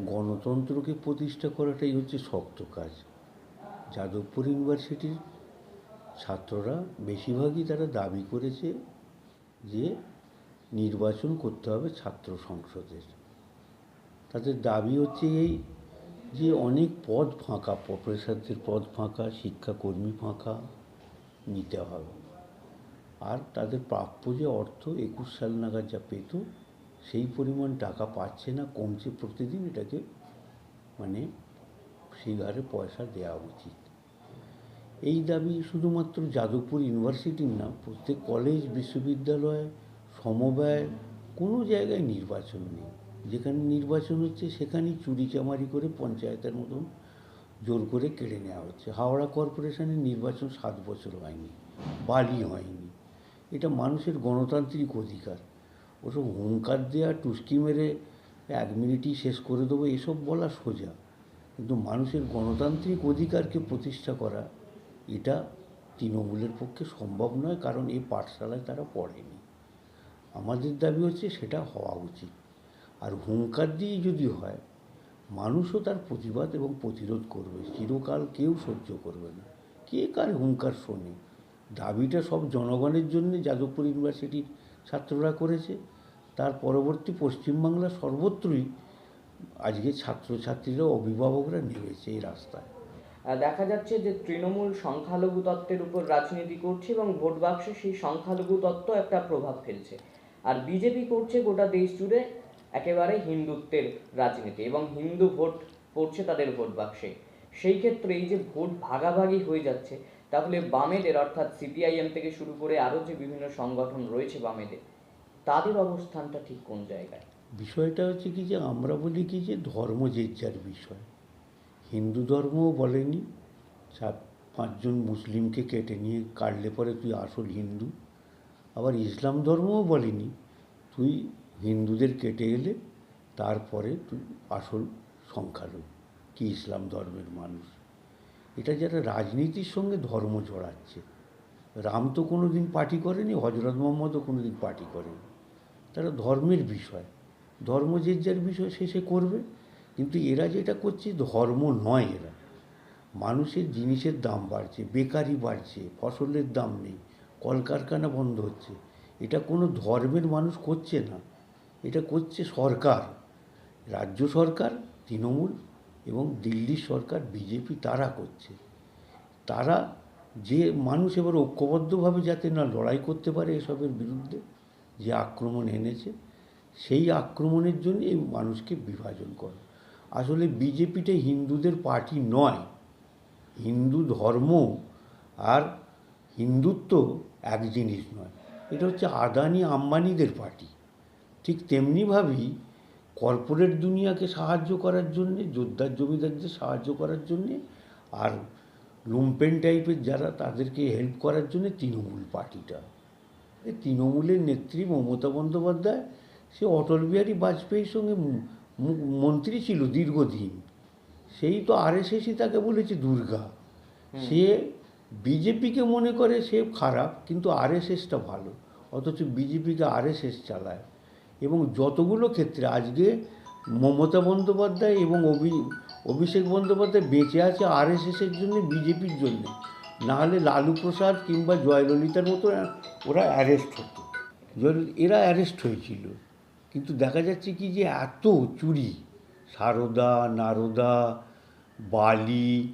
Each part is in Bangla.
গণতন্ত্রকে প্রতিষ্ঠা করাটাই হচ্ছে শক্ত কাজ। যাদবপুর ইউনিভার্সিটির ছাত্ররা বেশিরভাগই তারা দাবি করেছে যে নির্বাচন করতে হবে ছাত্র সংসদের। তাদের দাবি হচ্ছে এই যে অনেক পদ ফাঁকা, প্রফেসরদের পদ ফাঁকা, শিক্ষাকর্মী ফাঁকা নিতে হবে। আর তাদের প্রাপ্য যে অর্থ, একুশ সাল নাগাদ যা পেত সেই পরিমাণ টাকা পাচ্ছে না, কমছে প্রতিদিন এটাকে মানে সেই হারে পয়সা দেওয়া উচিত। এই দাবি শুধুমাত্র যাদবপুর ইউনিভার্সিটির না, প্রত্যেক কলেজ, বিশ্ববিদ্যালয়, সমবায়, কোনো জায়গায় নির্বাচন নেই। যেখানে নির্বাচন হচ্ছে, সেখানেই চুরি চামারি করে পঞ্চায়েতের মতন জোর করে কেড়ে নেওয়া হচ্ছে। হাওড়া কর্পোরেশনের নির্বাচন সাত বছর হয়নি, বালি হয়নি। এটা মানুষের গণতান্ত্রিক অধিকার। ওসব হুঙ্কার দেওয়া টুস্কি মেরে এক মিনিটই শেষ করে দেবো, এসব বলা সোজা। কিন্তু মানুষের গণতান্ত্রিক অধিকারকে প্রতিষ্ঠা করা, এটা তৃণমূলের পক্ষে সম্ভব নয়, কারণ এই পাঠশালায় তারা পড়েনি। আমাদের দাবি হচ্ছে সেটা হওয়া উচিত। আর হুঙ্কার দিয়েই যদি হয়, মানুষও তার প্রতিবাদ এবং প্রতিরোধ করবে, চিরকাল কেউ সহ্য করবে না। কে কার হুঙ্কার শোনে? দাবিটা সব জনগণের জন্য, যাদবপুর ইউনিভার্সিটির ছাত্ররা করেছে। তার পরবর্তী পশ্চিমবাংলা সর্বত্রই আজকে ছাত্রছাত্রীরা, অভিভাবকরা নেমেছে এই রাস্তায়। দেখা যাচ্ছে যে তৃণমূল সংখ্যালঘু তত্ত্বের উপর রাজনীতি করছে এবং ভোট বাক্সে সেই সংখ্যালঘু তত্ত্ব একটা প্রভাব ফেলছে। আর বিজেপি করছে গোটা দেশ জুড়ে একেবারে হিন্দুত্বের রাজনীতি এবং হিন্দু ভোট পড়ছে তাদের ভোট বাক্সে। সেই ক্ষেত্রে এই যে ভোট ভাগাভাগি হয়ে যাচ্ছে, তাহলে বামেদের, অর্থাৎ সিপিআইএম থেকে শুরু করে আরও যে বিভিন্ন সংগঠন রয়েছে বামেদের তাদের অবস্থানটা ঠিক কোন জায়গায়? বিষয়টা হচ্ছে কি যে আমরা বলি কি যে ধর্ম যে যার বিষয়। হিন্দু ধর্মও বলেনি সাত পাঁচজন মুসলিমকে কেটে নিয়ে কাটলে পরে তুই আসল হিন্দু। আবার ইসলাম ধর্মও বলেনি, তুই হিন্দুদের কেটে এলে তারপরে তুই আসল সংখ্যালঘু, কি ইসলাম ধর্মের মানুষ। এটা যারা রাজনীতির সঙ্গে ধর্ম জড়াচ্ছে, রাম তো কোনো দিন পার্টি করেনি হজরত মোহাম্মদও কোনো দিন পার্টি করেনি। তারা ধর্মের বিষয়। ধর্ম যে যার বিষয় সে সে করবে। কিন্তু এরা যেটা করছে, ধর্ম নয় এরা। মানুষের জিনিসের দাম বাড়ছে, বেকারি বাড়ছে, ফসলের দাম নেই, কলকারখানা বন্ধ হচ্ছে। এটা কোনো ধর্মের মানুষ করছে না। এটা করছে সরকার। রাজ্য সরকার, তৃণমূল এবং দিল্লির সরকার, বিজেপি তারা করছে। তারা যে মানুষ এবার ঐক্যবদ্ধভাবে যাতে না লড়াই করতে পারে এসবের বিরুদ্ধে যে আক্রমণ এনেছে, সেই আক্রমণের জন্য এই মানুষকে বিভাজন করে। আসলে বিজেপিটা হিন্দুদের পার্টি নয়। হিন্দু ধর্ম আর হিন্দুত্ব এক জিনিস নয়। এটা হচ্ছে আদানি আম্বানিদের পার্টি ঠিক তেমনিভাবেই কর্পোরেট দুনিয়াকে সাহায্য করার জন্যে, যোদ্ধার জমিদারদের সাহায্য করার জন্যে আর লুম্পেন টাইপের যারা তাদেরকে হেল্প করার জন্য তৃণমূল পার্টিটা তৃণমূলের নেত্রী মমতা বন্দ্যোপাধ্যায় সে অটল বিহারী বাজপেয়ীর সঙ্গে মন্ত্রী ছিল দীর্ঘদিন। সেই তো আর আরএসএসই তাকে বলেছে দুর্গা। সে বিজেপিকে মনে করে সে খারাপ কিন্তু আর আরএসএসটা ভালো। অথচ বিজেপিকে আর আরএসএস চালায়। এবং যতগুলো ক্ষেত্রে আজকে মমতা বন্দ্যোপাধ্যায় এবং অভি অভিষেক বন্দ্যোপাধ্যায় বেঁচে আছে আর আরএসএসের জন্য বিজেপির জন্য নাহলে লালু প্রসাদ কিংবা জয়ললিতার মতো ওরা অ্যারেস্ট হতো। এরা অ্যারেস্ট হয়েছিল। কিন্তু দেখা যাচ্ছে কি যে এত চুরি, সারদা, নারদা, বালি,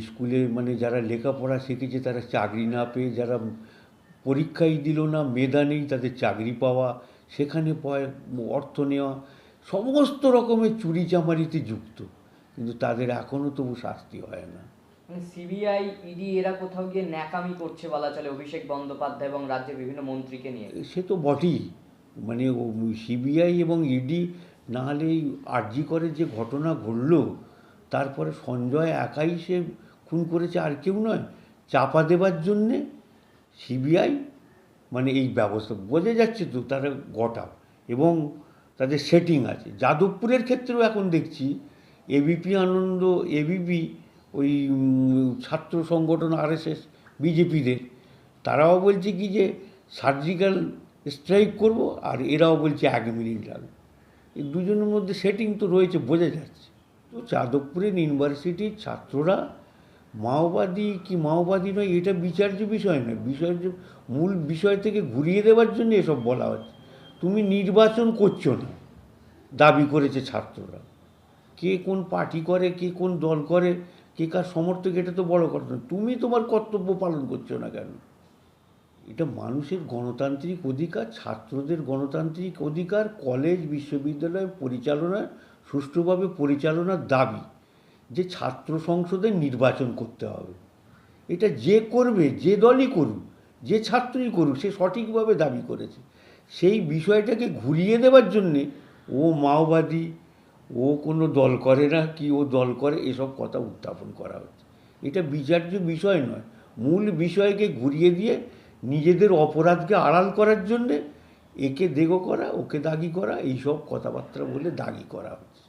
স্কুলে মানে যারা লেখাপড়া শিখেছে তারা চাকরি না পেয়ে, যারা পরীক্ষাই দিল না, মেধা নেই তাদের চাকরি পাওয়া, সেখানে পয়- অর্থ নেওয়া, সমস্ত রকমের চুরি চামারিতে যুক্ত। কিন্তু তাদের এখনও তবু শাস্তি হয় না। মানে সিবিআই ইডি এরা কোথাও গিয়ে ন্যাকামি করছে বলা চলে অভিষেক বন্দ্যোপাধ্যায় এবং রাজ্যের বিভিন্ন মন্ত্রীকে নিয়ে। সে তো বটেই। মানে সিবিআই এবং ইডি না হলে এই আরজি করে যে ঘটনা ঘটল, তারপরে সঞ্জয় একাই সে খুন করেছে আর কেউ নয়, চাপা দেবার জন্যে সিবিআই মানে এই ব্যবস্থা। বোঝা যাচ্ছে তো তারা গোটা এবং তাদের সেটিং আছে। যাদবপুরের ক্ষেত্রেও এখন দেখছি এবিপি আনন্দ এবিপি ওই ছাত্র সংগঠন আরএসএস, বিজেপিদের, তারাও বলছে কি যে সার্জিক্যাল স্ট্রাইক করব আর এরাও বলছে এক মিনিট লাগবে এই দুজনের মধ্যে সেটিং তো রয়েছে, বোঝা যাচ্ছে। তো যাদবপুরের ইউনিভার্সিটির ছাত্ররা মাওবাদী কি মাওবাদী নয়, এটা বিচার্য বিষয় নয়। বিচার্য, মূল বিষয় থেকে ঘুরিয়ে দেওয়ার জন্য এসব বলা হচ্ছে। তুমি নির্বাচন করছ না, দাবি করেছে ছাত্ররা। কে কোন পার্টি করে, কে কোন দল করে কে কার সমর্থক, এটা তো বড় কথা। তুমি তোমার কর্তব্য পালন করছ না কেন? এটা মানুষের গণতান্ত্রিক অধিকার, ছাত্রদের গণতান্ত্রিক অধিকার, কলেজ, বিশ্ববিদ্যালয় পরিচালনা সুষ্ঠুভাবে পরিচালনার দাবি যে ছাত্র সংসদে নির্বাচন করতে হবে। এটা যে করবে, যে দলই করুক, যে ছাত্রই করুক, সে সঠিকভাবে দাবি করেছে। সেই বিষয়টাকে ঘুরিয়ে দেওয়ার জন্যে ও মাওবাদী ও কোনো দল করে না, কি ও দল করে, এসব কথা উত্থাপন করা হচ্ছে। এটা বিচার্য বিষয় নয়। মূল বিষয়কে ঘুরিয়ে দিয়ে নিজেদের অপরাধকে আড়াল করার জন্যে একে দেগো করা, ওকে দাগি করা, এইসব কথাবার্তা বলে দাগি করা হচ্ছে।